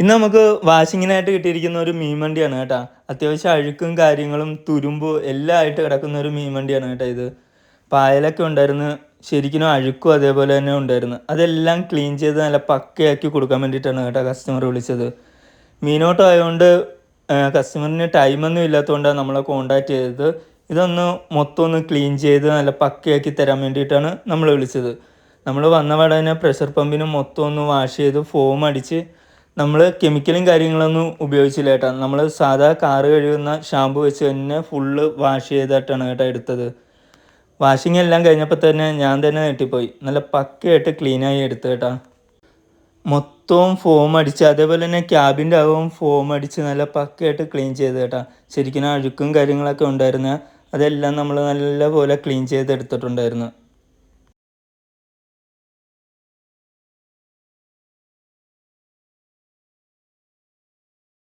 ഇന്ന് നമുക്ക് വാഷിങ്ങിനായിട്ട് കിട്ടിയിരിക്കുന്ന ഒരു മീൻ വണ്ടിയാണ് കേട്ടോ. അത്യാവശ്യം അഴുക്കും കാര്യങ്ങളും തുരുമ്പും എല്ലാം ആയിട്ട് കിടക്കുന്ന ഒരു മീൻ വണ്ടിയാണ് കേട്ടോ ഇത്. പായലൊക്കെ ഉണ്ടായിരുന്നു ശരിക്കും അഴുക്കും അതേപോലെ തന്നെ ഉണ്ടായിരുന്നു. അതെല്ലാം ക്ലീൻ ചെയ്ത് നല്ല പക്കയാക്കി കൊടുക്കാൻ വേണ്ടിയിട്ടാണ് കേട്ടോ കസ്റ്റമർ വിളിച്ചത്. മീനോട്ടം ആയതുകൊണ്ട് കസ്റ്റമറിന് ടൈമൊന്നും ഇല്ലാത്തതുകൊണ്ടാണ് നമ്മളെ കോണ്ടാക്ട് ചെയ്തത്. ഇതൊന്ന് മൊത്തം ഒന്ന് ക്ലീൻ ചെയ്ത് നല്ല പക്കയാക്കി തരാൻ വേണ്ടിയിട്ടാണ് നമ്മൾ വിളിച്ചത്. നമ്മൾ വന്ന പാടെ തന്നെ പ്രഷർ പമ്പിന് മൊത്തം ഒന്ന് വാഷ് ചെയ്ത് ഫോം അടിച്ച് നമ്മൾ കെമിക്കലും കാര്യങ്ങളൊന്നും ഉപയോഗിച്ചില്ല കേട്ടോ. നമ്മൾ സാധാ കാറ് കഴുകുന്ന ഷാമ്പു വെച്ച് തന്നെ ഫുള്ള് വാഷ് ചെയ്തിട്ടാണ് കേട്ടോ എടുത്തത്. വാഷിംഗ് എല്ലാം കഴിഞ്ഞപ്പോൾ തന്നെ ഞാൻ തന്നെ നെട്ടിപ്പോയി. നല്ല പക്കയായിട്ട് ക്ലീനായി എടുത്തു കേട്ടോ. മൊത്തവും ഫോം അടിച്ച് അതേപോലെ തന്നെ ക്യാബിന്റെ അകവും ഫോം അടിച്ച് നല്ല പക്കയായിട്ട് ക്ലീൻ ചെയ്ത് കേട്ടോ. ശരിക്കും അഴുക്കും കാര്യങ്ങളൊക്കെ ഉണ്ടായിരുന്നു. അതെല്ലാം നമ്മൾ നല്ല പോലെ ക്ലീൻ ചെയ്തെടുത്തിട്ടുണ്ടായിരുന്നു.